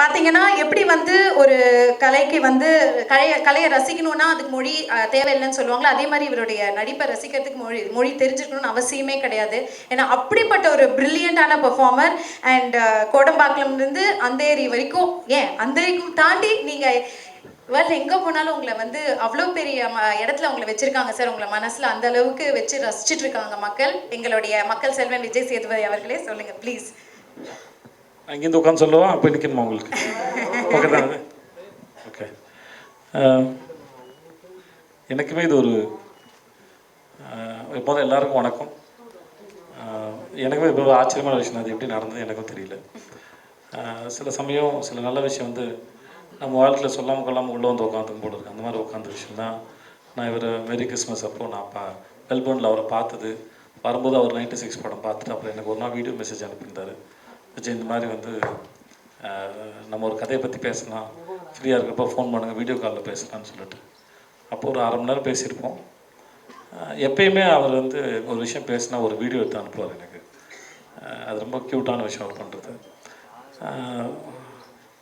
பார்த்தீங்கன்னா எப்படி வந்து ஒரு கலைக்கு வந்து கலையை கலையை ரசிக்கணும்னா அதுக்கு மொழி தேவையில்லைன்னு சொல்லுவாங்களோ அதே மாதிரி இவருடைய நடிப்பை ரசிக்கிறதுக்கு மொழி மொழி தெரிஞ்சுக்கணும்னு அவசியமே கிடையாது. ஏன்னா அப்படிப்பட்ட ஒரு பிரில்லியண்டான பெர்ஃபார்மர் அண்ட் கோடம்பாக்கம்லேருந்து அந்தேரி வரைக்கும் ஏன் அந்தேரிக்கும் தாண்டி நீங்கள் வேர்ல்டு எங்கே போனாலும் உங்களை வந்து அவ்வளோ பெரிய ம இடத்துல உங்களை வச்சுருக்காங்க சார். உங்களை மனசில் அந்த அளவுக்கு வச்சு ரசிச்சிட்டு இருக்காங்க மக்கள். எங்களுடைய மக்கள் செல்வன் விஜய் சேதுபதி அவர்களே சொல்லுங்கள் ப்ளீஸ் அங்கேருந்து உட்காந்து சொல்லவா? அப்போ நிற்கணுமா உங்களுக்கு? ஓகே தானே ஓகே எனக்குமே இது ஒரு எப்போதும் எல்லாருக்கும் வணக்கம். எனக்குமே இது ஒரு ஆச்சரியமான விஷயம். அது எப்படி நடந்தது எனக்கும் தெரியல. சில சமயம் சில நல்ல விஷயம் வந்து நம்ம வாழ்க்கையில் சொல்லாமல் கொள்ளாமல் உள்ளே வந்து உட்காந்து போட்டுருக்கு அந்த மாதிரி உட்காந்த விஷயம் தான் நான் இவர் மேரி கிறிஸ்மஸ் அப்போ நான் பா மெல்போர்னில் அவரை பார்த்தது. வரும்போது அவர் நைன்டி சிக்ஸ் படம் பார்த்துட்டு அப்புறம் எனக்கு ஒரு நாள் வீடியோ மெசேஜ் அனுப்பியிருந்தார். விஜய் இந்த மாதிரி வந்து நம்ம ஒரு கதையை பற்றி பேசலாம். ஃப்ரீயாக இருக்கிறப்ப ஃபோன் பண்ணுங்கள் வீடியோ காலில் பேசலாம்னு சொல்லிட்டு. அப்போ ஒரு அரை மணி நேரம் பேசியிருப்போம். எப்பயுமே அவர் வந்து ஒரு விஷயம் பேசினா ஒரு வீடியோ எடுத்து அனுப்புவார் எனக்கு. அது ரொம்ப க்யூட்டான விஷயம் அவர் பண்ணுறது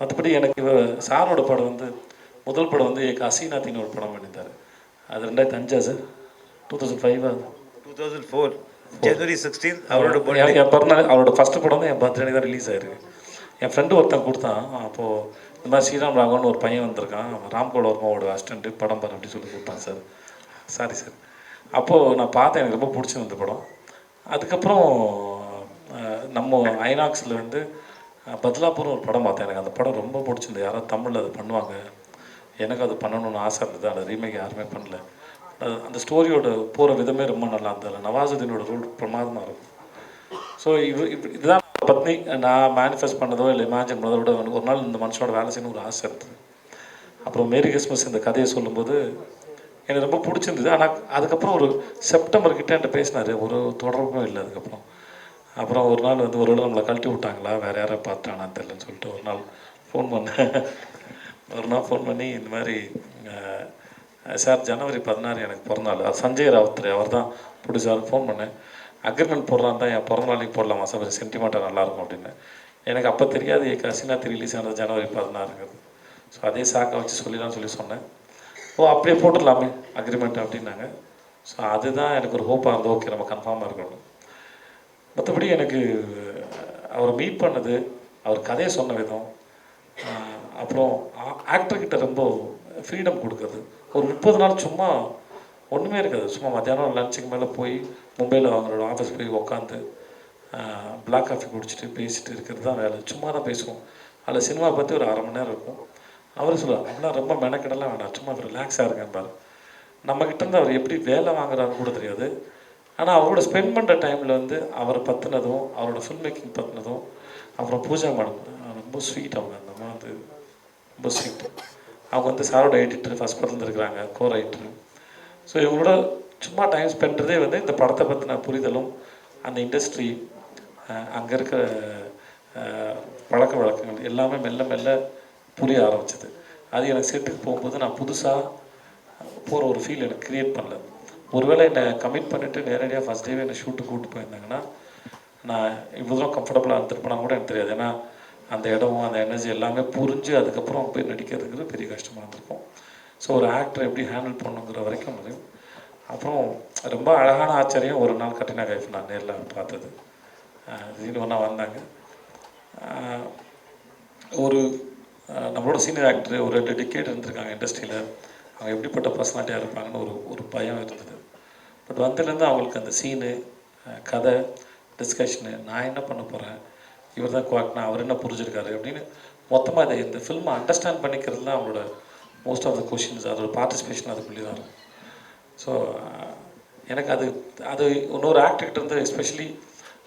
மற்றபடி எனக்கு இவ சாரோட படம் வந்து முதல் படம் வந்து ஏக் அசீனாத்தின்னு ஒரு படம் பண்ணியிருந்தார். அது ரெண்டாயிரத்தி அஞ்சா sir? Two thousand five? Two thousand four. January sixteen அவரோட. எனக்கு என் பிறந்தநாள் அவரோட ஃபஸ்ட்டு படம் தான் என் பர்த்டே தான் ரிலீஸ் ஆயிருக்கு. என் ஃப்ரெண்டு ஒருத்தன் கொடுத்தான். அப்போது இந்த மாதிரி ஸ்ரீராம் ராகவன் ஒரு பையன் வந்திருக்கான். ராம்கோட வர்மாவோட அசிஸ்டண்ட்டு படம் பாரு அப்படி சொல்லி கொடுத்தான் சார். சாரி சார் அப்போது நான் பார்த்தேன். எனக்கு ரொம்ப பிடிச்சிருந்த படம். அதுக்கப்புறம் நம்ம ஐநாக்ஸில் வந்து பத்லாபுரம் ஒரு படம் பார்த்தேன். எனக்கு அந்த படம் ரொம்ப பிடிச்சிருந்தது. யாராவது தமிழில் அது பண்ணுவாங்க. எனக்கு அது பண்ணணும்னு ஆசை இருந்தது. அந்த ரீமேக் யாருமே பண்ணல. அந்த ஸ்டோரியோட போகிற விதமே ரொம்ப நல்லா இருந்தது. நவாசுதீனோட ரோல் பிரமாதமாக இருக்கும். ஸோ இவ் இது இதுதான் பத்னி நான் மேனிஃபெஸ்ட் பண்ணதோ இல்லை இமேஜின் பண்ணதோட ஒரு நாள் இந்த மனுஷனோட வேலை செய்யணும் ஒரு ஆசை இருந்தது. அப்புறம் மேரி கிறிஸ்மஸ் இந்த கதையை சொல்லும்போது எனக்கு ரொம்ப பிடிச்சிருந்தது. ஆனால் அதுக்கப்புறம் ஒரு செப்டம்பர் கிட்ட என்கிட்ட பேசினார். ஒரு தொடர்பும் இல்லை அதுக்கப்புறம். அப்புறம் ஒரு நாள் வந்து ஒரு நம்மளை கழட்டி விட்டாங்களா? வேறு யாரை பார்த்தானா தெரியலன்னு சொல்லிட்டு ஒரு நாள் ஃபோன் பண்ணேன் ஒரு நாள் ஃபோன் பண்ணி இந்த மாதிரி சார் ஜனவரி பதினாறு எனக்கு பிறந்தநாள். அது சஞ்சய் ராவுத்ரே அவர் தான் பிடிச்சார் ஃபோன் பண்ணேன். அக்ரிமெண்ட் போடுறான் தான் என் பிறந்த நாளைக்கு போடலாமா சார்? ஒரு சென்டிமெண்ட்டாக நல்லாயிருக்கும் அப்படின்னு. எனக்கு அப்போ தெரியாது என் கசினாத்தி ரிலீஸ் ஆனது ஜனவரி பதினாறுங்கிறது. ஸோ அதே சாக்கை வச்சு சொல்லிடலாம்னு சொல்லி சொன்னேன். ஓ அப்படியே போட்டுடலாமே அக்ரிமெண்ட் அப்படின்னாங்க. ஸோ அதுதான் எனக்கு ஒரு ஹோப்பாக இருந்தது. ஓகே நம்ம கன்ஃபார்மாக இருக்கணும். மற்றபடி எனக்கு அவரை மீட் பண்ணது அவர் கதையை சொன்ன விதம் அப்புறம் ஆக்டர்கிட்ட ரொம்ப ஃப்ரீடம் கொடுக்குறது. ஒரு முப்பது நாள் சும்மா ஒன்றுமே இருக்காது. சும்மா மத்தியானம் லஞ்சுக்கு மேலே போய் மும்பையில் அவங்களோட ஆஃபீஸ் போய் உக்காந்து பிளாக் காஃபி குடிச்சிட்டு பேசிட்டு இருக்கிறது தான் வேலை. சும்மா தான் பேசுவோம். அதில் சினிமா பற்றி ஒரு அரை மணி நேரம் இருக்கும். அவர் சொல்லுவார் அப்படிலாம் ரொம்ப மெனக்கெடலாம் வேணாம் சும்மா ரிலாக்ஸாக இருக்கேன் நம்மக்கிட்ட இருந்து அவர் எப்படி வேலை வாங்குறாருன்னு கூட தெரியாது. ஆனால் அவரோட ஸ்பெண்ட் பண்ணுற டைமில் வந்து அவரை பற்றினதும் அவரோட ஃபில்ம் மேக்கிங் பற்றினதும் அப்புறம் பூஜா மேடம் ரொம்ப ஸ்வீட் அவங்க அந்த அம்மா வந்து. ரொம்ப ஸ்வீட் அவங்க வந்து சாரோட எடிட்டர் ஃபஸ்ட் படத்துல இருக்கிறாங்க கோ ரைட்டர் ஸோ இவங்களோட சும்மா டைம் ஸ்பெண்ட்றதே வந்து இந்த படத்தை பற்றின புரிதலும் அந்த இண்டஸ்ட்ரி அங்கே இருக்கிற பழக்க வழக்கங்கள் எல்லாமே மெல்ல மெல்ல புரிய ஆரம்பிச்சது. அது எனக்கு செட்டுக்கு போகும்போது நான் புதுசாக போகிற ஒரு ஃபீல் எனக்கு க்ரியேட் பண்ணல. ஒருவேளை என்னை கமிட் பண்ணிவிட்டு நேரடியாக ஃபஸ்ட் டேவே என்னை ஷூட்டுக்கு கூப்பிட்டு போயிருந்தாங்கன்னா நான் இவ்வளோ தூரம் கம்ஃபர்டபுளாக இருந்திருப்பேனா கூட எனக்கு தெரியாது. ஏன்னா அந்த இடம் அந்த எனர்ஜி எல்லாமே புரிஞ்சு அதுக்கப்புறம் போய் நடிக்கிறதுங்கிறது பெரிய கஷ்டமாக இருந்திருக்கும். ஸோ ஒரு ஆக்டர் எப்படி ஹேண்டில் பண்ணுங்கிற வரைக்கும் முடியும் அப்புறம் ரொம்ப அழகான ஆச்சரியம் ஒரு நாள் கட்டினா கைஃப் நான் நேரில் பார்த்தது. திடீர்னு ஒன்றா வந்தாங்க. ஒரு நம்மளோட சீனியர் ஆக்டர் ஒரு ரெண்டு டிக்கெட் இருந்திருக்காங்க இண்டஸ்ட்ரியில் அவங்க எப்படிப்பட்ட பர்சனாலிட்டியாக இருப்பாங்கன்னு ஒரு ஒரு பயம் இருந்தது. பட் வந்ததுலேருந்து அவங்களுக்கு அந்த சீனு கதை டிஸ்கஷனு நான் என்ன பண்ண போகிறேன் இவர் தான் குவாக்னா அவர் என்ன புரிஞ்சிருக்காரு அப்படின்னு மொத்தமாக இதை இந்த ஃபில்மை அண்டர்ஸ்டாண்ட் பண்ணிக்கிறது தான் அவங்களோட மோஸ்ட் ஆஃப் த கொஷின்ஸ் அதோட பார்ட்டிசிபேஷன் அதுக்குள்ளே தான் இருக்கும். ஸோ எனக்கு அது அது இன்னொரு ஆக்டர்கிட்ட இருந்து எஸ்பெஷலி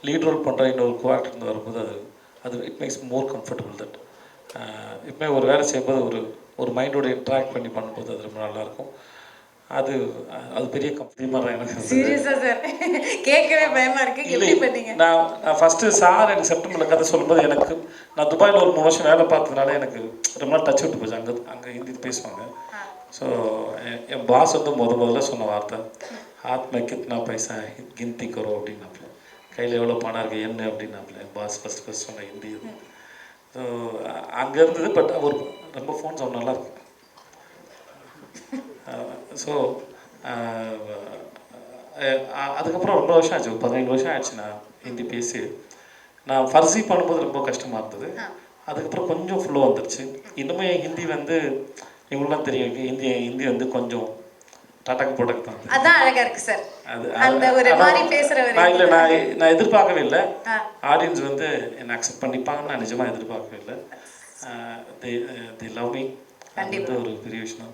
லீட் ரோல் பண்ணுற இன்னொரு கோ இருந்து வரும்போது அது அது it makes more comfortable that எப்பவுமே ஒரு வேலை செய்யும்போது ஒரு ஒரு மைண்டோட இன்ட்ராக்ட் பண்ணி பண்ணும்போது அது ரொம்ப நல்லாயிருக்கும் அது அது பெரிய கம்ஃபர்டமாக தான் எனக்கு. சீரியஸா சார். கேட்கவே பயமா இருக்கு. எப்படி பண்ணீங்க நான் நான் ஃபஸ்ட்டு சார் எனக்கு செப்டம்பரில் கதை சொல்லும்போது எனக்கு நான் துபாயில் ஒரு மூணு வருஷம் வேலை பார்த்ததுனால எனக்கு ரொம்ப நாள் டச் விட்டு போச்சு. அங்கே அங்கே ஹிந்தி பேசுவாங்க. ஸோ என் பாஸ் வந்து முத முதல்ல சொன்ன வார்த்தை ஹாத் மே கித்னா பைசா கிந்தி கரோ அப்படின்னாப்புல. கையில் எவ்வளோ பணம் இருக்குது என்ன அப்படின்னாப்புல. என் பாஸ் ஃபஸ்ட் ஃபஸ்ட் சொன்ன ஹிந்தி இது. ஸோ அங்கே இருந்தது பட் ஒரு ரொம்ப ஃபோன் சவுண்ட் நல்லா இருக்கு ஸோ அதுக்கப்புறம் ரொம்ப வருஷம் ஆச்சு. பதினைந்து வருஷம் ஆச்சு நான் ஹிந்தி பேசி. நான் ஃபர்ஸி பண்ணும்போது ரொம்ப கஷ்டமாக இருந்தது. அதுக்கப்புறம் கொஞ்சம் ஃப்ளோ வந்துருச்சு. இன்னுமே ஹிந்தி வந்து இவங்களாம் தெரியும் ஹிந்தி ஹிந்தி வந்து கொஞ்சம் டாட்டாக்கு போட்டக்கு தான் அதான் அழகா இருக்கு சார். அது அந்த ஒரு மாதிரி பேசுற ஒரு நான் இல்லை நான் நான் எதிர்பார்க்கவே இல்லை. ஆடியன்ஸ் வந்து என்னை அக்செப்ட் பண்ணிப்பாங்கன்னு நான் நிஜமாக எதிர்பார்க்கவே இல்லை. தி தி லவ் மீ வந்து ஒரு பெரிய விஷயம்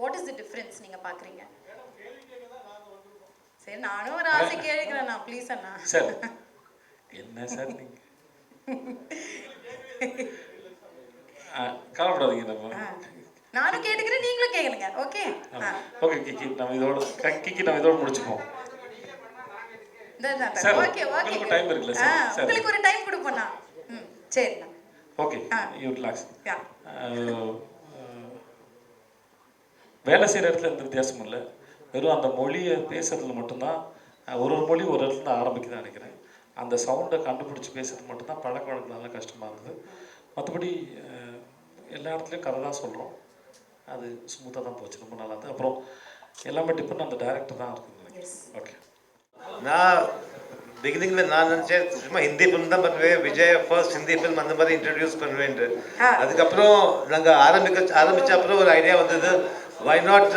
what is the difference நீங்க பாக்குறீங்க? சரி நானும் ஒரு ஆசை கேட்கிறேன். நான் ப்ளீஸ் அண்ணா. சார் என்ன சார் நீங்க? ஆ, கவலைப்படாதீங்க நம்ம. நானும் கேட்டுக்கிறேன் நீங்களும் கேளுங்க. ஓகே ஓகே கிக்கி நம்ம இதோட கிக்கி நம்ம இதோட முடிச்சுப்போம் சார், உங்களுக்கு time இருக்குல்ல சார்? உங்களுக்கு ஒரு டைம் கொடுப்போண்ணா ம் சரிண்ணா. ஓகே. யூ ரிலாக்ஸ் யா வேலை செய்கிற இடத்துல எந்த வித்தியாசமும் இல்லை. வெறும் அந்த மொழியை பேசுறதுல மட்டும்தான் ஒரு ஒரு மொழி ஒரு இடத்துல ஆரம்பிக்குதுன்னு நினைக்கிறேன். அந்த சவுண்டை கண்டுபிடிச்சி பேசுறது மட்டும்தான் பழக்க வழக்கனால கஷ்டமாக இருந்தது. மற்றபடி எல்லா இடத்துலையும் கதை தான் சொல்கிறோம் அது ஸ்மூத்தாக தான் போச்சு ரொம்ப நல்லா இருந்தது. அப்புறம் எல்லாமே டிபெண்ட் அந்த டேரக்டர் தான் இருக்குன்னு நினைக்கிறேன். ஓகே நான் பிகினிங்கில் நான் நினச்சேன் சும்மா ஹிந்தி ஃபிலிம் தான் பண்ணுவேன். விஜய் ஃபர்ஸ்ட் ஹிந்தி ஃபிலிம் அந்த மாதிரி இன்ட்ரடியூஸ் பண்ணுவேன்ட்டு. அதுக்கப்புறம் நாங்கள் ஆரம்பிக்க ஆரம்பிச்ச அப்புறம் ஒரு ஐடியா வந்தது. வை நாட்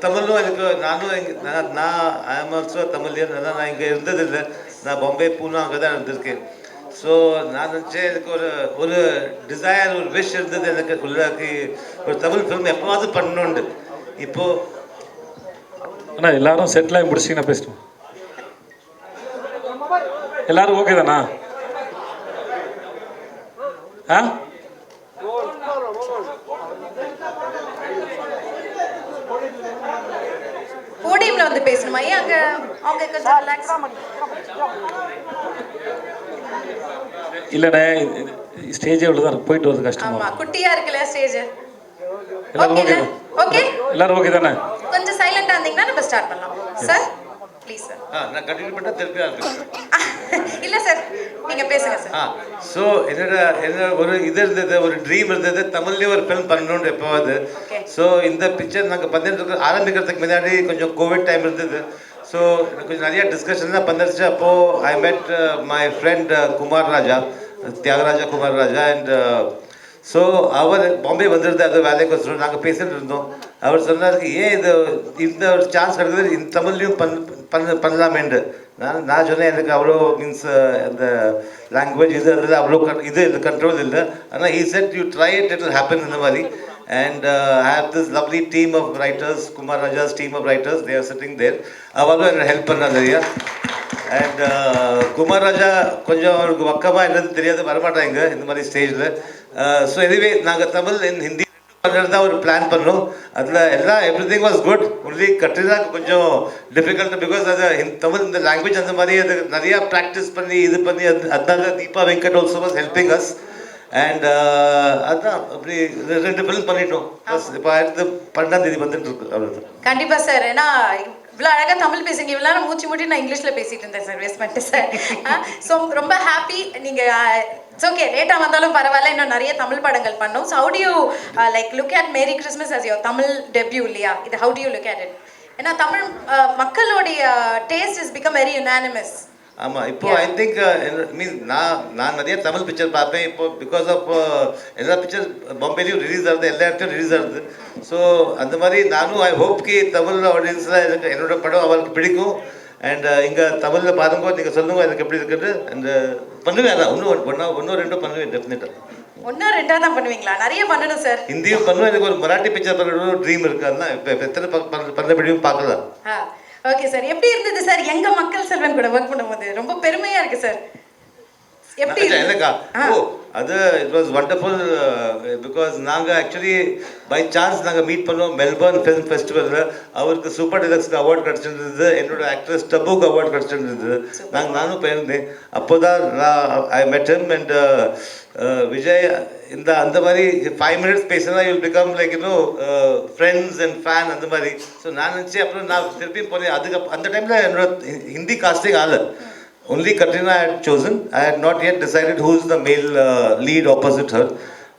தமிழும் எனக்கு நானும் இங்கே நான் நான் ஐ ஆம் ஆல்சோ தமிழியன் அதான் நான் இங்கே இருந்ததில்லை. நான் பாம்பே பூனா அங்கே தான் இருந்திருக்கேன். ஸோ நான் நினச்சேன் எனக்கு ஒரு ஒரு டிசைர் ஒரு விஷ் இருந்தது எனக்கு உள்ளாக்கி. ஒரு தமிழ் ஃபிலிம் எப்போவாவது பண்ணணுண்டு இப்போது அண்ணா எல்லாரும் செட்டில் ஆகி முடிச்சிங்கன்னா பேசிட்டோம் எல்லாரும் ஓகே தானா? ஆ? போடியம்ல வந்து பேசணுமா? ஏன் அங்க அவங்க கொஞ்சம் ரிலாக்ஸ் இல்லைண்ணே ஸ்டேஜே இவ்வளோ தான் போயிட்டு வரது கஷ்டமா ஆமா குட்டியா இருக்குல்ல ஸ்டேஜ் எல்லாரும் ஓகே ஓகே எல்லாரும் ஓகே தானே? கொஞ்சம் சைலண்டா இருந்தீங்கன்னா நம்ம ஸ்டார்ட் பண்ணலாம். சார் ப்ளீஸ் சார் நான் கண்டினியூ பண்ணால் திருப்பி ஆரம்பிக்கிறேன் இல்ல சார் நீங்க பேசுங்க சார் ஆ ஸோ என்னோட என்னோட ஒரு இது இருந்தது ஒரு ட்ரீம் இருந்தது தமிழ்லேயே ஒரு ஃபிலிம் பண்ணணும்னு எப்போவாது. ஸோ இந்த பிக்சர் நாங்கள் இருக்க ஆரம்பிக்கிறதுக்கு முன்னாடி கொஞ்சம் கோவிட் டைம் இருந்தது. ஸோ கொஞ்சம் நிறைய டிஸ்கஷன் தான் பண்ணிருச்சு அப்போது I met my friend Kumar Raja Thiagaraja Kumar Raja and so அவர் பாம்பே வந்திருந்தார் அது வேலைக்கு வச்சுருந்தோம் நாங்கள் பேசிட்டு இருந்தோம். அவர் சொன்னார் ஏன் இது இந்த ஒரு சான்ஸ் கிடைக்குது இந்த தமிழ்லையும் பண் பண்ண பண்ணலாமேண்டு நான் நான் சொன்னேன் எனக்கு அவ்வளோ மீன்ஸ் அந்த லாங்குவேஜ் இது அதில் அவ்வளோ கண் இது இது கண்ட்ரோல் இல்லை. ஆனால் he said you try it it happen இந்த மாதிரி and I have this lovely team of writers Kumar Raja's team of writers there sitting there அவளும் எனக்கு ஹெல்ப் பண்ணாங்க நிறையா அண்ட் குமார் ராஜா கொஞ்சம் அவருக்கு பக்கமாக என்னது தெரியாது வரமாட்டாங்க. இந்த மாதிரி ஸ்டேஜில் ஸோ எனிவே நாங்கள் தமிழ் இன் ஹிந்தி தான் ஒரு பிளான் பண்ணோம். அதில் எல்லாம் everything was good only கட்ரினாக்கு கொஞ்சம் டிஃபிகல்ட் பிகாஸ் அது தமிழ் இந்த லாங்குவேஜ் அந்த மாதிரி அது நிறையா ப்ராக்டிஸ் பண்ணி இது பண்ணி அது அதனால Deepa Venkat also was helping us and அதான் அப்படி ரெண்டு ஃபிலிம் பண்ணிட்டோம். இப்போ அடுத்து பன்னெண்டாம் தேதி வந்துட்டு இருக்கு. அவ்வளோதான் கண்டிப்பா சார். ஏன்னா இவ்வளோ அழகாக தமிழ் பேசுங்க இவ்வளோ நேரம் மூச்சு மூட்டி நான் இங்கிலீஷில் பேசிட்டு இருந்தேன் சார் வேஸ்ட் பண்ணிட்டு சார் ஸோ ரொம்ப ஹாப்பி நீங்க இட்ஸ் ஓகே லேட்டாக வந்தாலும் பரவாயில்ல. இன்னும் நிறைய தமிழ் படங்கள் பண்ணோம். So how do you like look at Merry Christmas as your Tamil debut இல்லையா? இது how do you look at it ஏன்னா தமிழ் மக்களுடைய taste is become very unanimous ஆமாம் இப்போ ஐ திங்க் மீன் நான் நான் நிறைய தமிழ் பிக்சர் பார்ப்பேன் இப்போ பிகாஸ் ஆஃப் எல்லா பிக்சர் பாம்பேலையும் ரிலீஸ் ஆகுது எல்லா இடத்துலையும் ரிலீஸ் ஆகுது. ஸோ அந்த மாதிரி நானும் ஐ ஹோப் கி தமிழ் ஆடியன்ஸில் எனக்கு என்னோட படம் அவருக்கு பிடிக்கும். அண்ட் இங்கே தமிழில் பாருங்க நீங்கள் சொல்லுங்க எனக்கு எப்படி இருக்குது அண்ட் பண்ணுவேன் அதான். இன்னும் ஒன்றா ஒன்றும் ரெண்டும் பண்ணுவேன் டெஃபினட்டாக ஒன்றா ரெண்டாக தான் பண்ணுவீங்களா? நிறைய பண்ணணும் சார் ஹிந்தியும் பண்ணுவேன். எனக்கு ஒரு மராட்டி பிக்சர் பண்ணணும் ட்ரீம் இருக்குது அதுதான் இப்போ எத்தனை பண்ண பண்ணபடியும் பார்க்கலாம். ஆ. ஓகே சார் எப்படி இருந்தது சார் எங்க மக்கள் செல்வன் கூட ஒர்க் பண்ணும்போது? ரொம்ப பெருமையா இருக்கு சார் எப்படி? எனக்கா. ஓ அது இட் வாஸ் வண்டர்ஃபுல் பிகாஸ் நாங்கள் ஆக்சுவலி பை சான்ஸ் நாங்கள் மீட் பண்ணோம் மெல்பர்ன் ஃபிலிம் ஃபெஸ்டிவலில் அவருக்கு சூப்பர் டிலக்ஸ்க்கு அவார்ட் கிடச்சிருந்தது. என்னோட ஆக்ட்ரஸ் டபுக்கு அவார்ட் கிடச்சிருந்தது. நாங்கள் நானும் போயிருந்தேன். அப்போ தான் நான் ஐ மெட் ஹிம் அண்ட் விஜய் இந்த அந்த மாதிரி ஃபைவ் மினிட்ஸ் பேசினா you'll become like you know friends and fan அந்த மாதிரி ஸோ நான் நினச்சி அப்புறம் நான் திருப்பியும் போனேன் அதுக்கு அந்த டைமில் என்னோட ஹிந்தி காஸ்டிங் ஆகலை Only Katrina I had chosen. I had not yet decided who's the male uh, lead opposite her.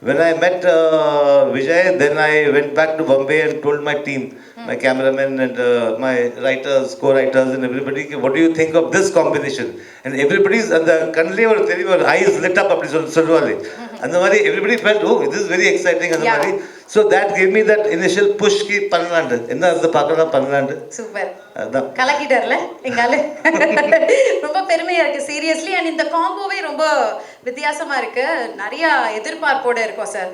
When I met uh, Vijay, then I went back to Bombay and told my team, my cameraman and uh, my writers, co-writers and everybody, what do you think of this combination? And everybody's, and the கண்ணிலே ஒரு தெரியும் ஒரு eyes lit up அப்படி சொல் சொல்லுவாரு அந்த மாதிரி everybody felt, oh, this is very exciting அந்த. மாதிரி. So that gave me that initial push கி பண்ணலாண்டு என்ன அது பார்க்கலாம் பண்ணலாண்டு சூப்பர் அதான். கலக்கிட்டார்ல எங்கால ரொம்ப பெருமையா இருக்கு. சீரியஸ்லி அண்ட் இந்த காம்போவே ரொம்ப வித்தியாசமா இருக்கு. நிறைய எதிர்பார்ப்போட இருக்கும் சார்